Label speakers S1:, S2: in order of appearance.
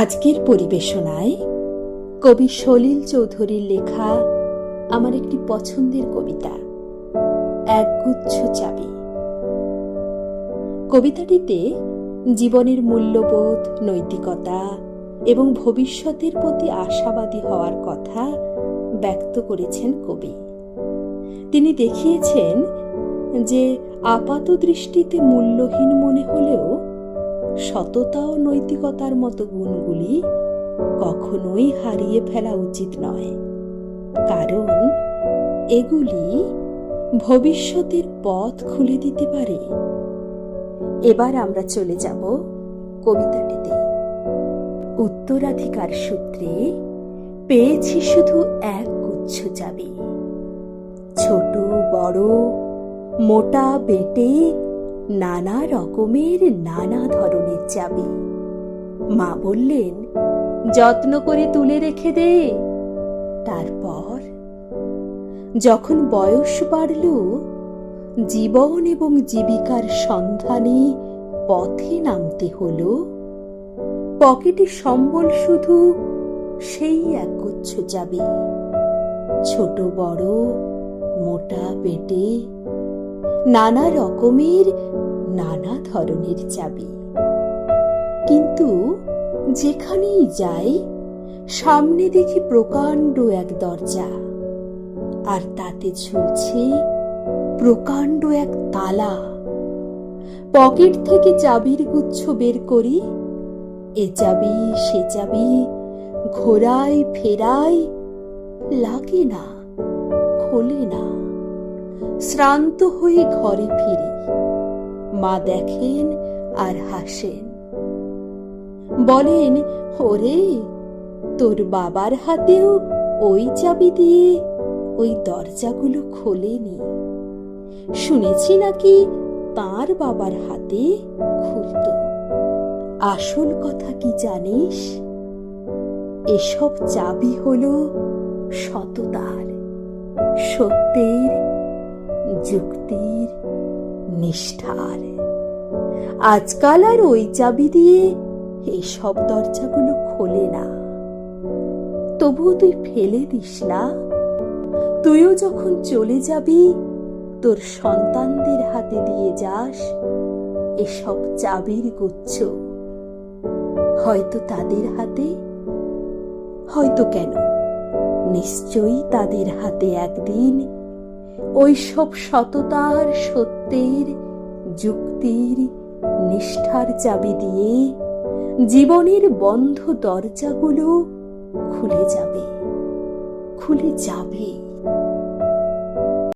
S1: আজকের পরিবেশনায় কবি সলিল চৌধুরীর লেখা আমার একটি পছন্দের কবিতা, একগুচ্ছ চাবি। কবিতাটিতে জীবনের মূল্যবোধ, নৈতিকতা এবং ভবিষ্যতের প্রতি আশাবাদী হওয়ার কথা ব্যক্ত করেছেন কবি। তিনি দেখিয়েছেন যে আপাত দৃষ্টিতে মূল্যহীন মনে হলেও সততা ও নৈতিকতার মতো গুণগুলি কখনোই হারিয়ে ফেলা উচিত নয়। কারণ এগুলি ভবিষ্যতের পথ খুলে দিতে পারে। এবার আমরা চলে যাব কবিতাটিতে। উত্তরাধিকার সূত্রে পেয়েছি শুধু এক গুচ্ছ চাবি। ছোট, বড়, মোটা, বেটে নানা রকমের নানা ধরনের চাবি। মা বললেন, যত্ন করে তুলে রেখে দে। তারপর, যখন বয়স বাড়ল, জীবন এবং জীবিকার সন্ধানে পথে নামতে হলো। পকেটে সম্বল শুধু সেই একগুচ্ছ চাবি। ছোট, বড়, মোটা পেটে নানা রকমের, নানা ধরনের চাবি। কিন্তু যেখানেই যাই, সামনে দেখি প্রকাণ্ড এক দরজা। আর তাতে ঝুলছে প্রকাণ্ড এক তালা। পকেট থেকে চাবির গুচ্ছ বের করি, এ চাবি, সে চাবি ঘোরাই ফেরাই লাগে না, খোলে না। শ্রান্ত হয়ে ঘরে ফিরি। মা দেখেন আর হাসেন। বলেন, ওরে, তোর বাবার হাতেও ওই চাবি দিয়ে ওই দরজাগুলো খোলেনি। শুনেছি নাকি তার বাবার হাতে খুলত। আসল কথা কি জানিস? এসব চাবি হলো সততার, সত্যের যুক্তির নিষ্ঠার। আজকাল আর ওই চাবি দিয়ে এসব দরজাগুলো খোলে না। তবুও তুই ফেলে দিস না। তুইও যখন চলে যাবি, তোর সন্তানদের হাতে দিয়ে যাস এসব চাবির গুচ্ছ। হয়তো তাদের হাতে, হয়তো কেন? নিশ্চয়ই তাদের হাতে একদিন ওই সব সততার সত্যের, যুক্তির, নিষ্ঠার চাবি দিয়ে জীবনের বন্ধ দরজাগুলো খুলে যাবে খুলে যাবে।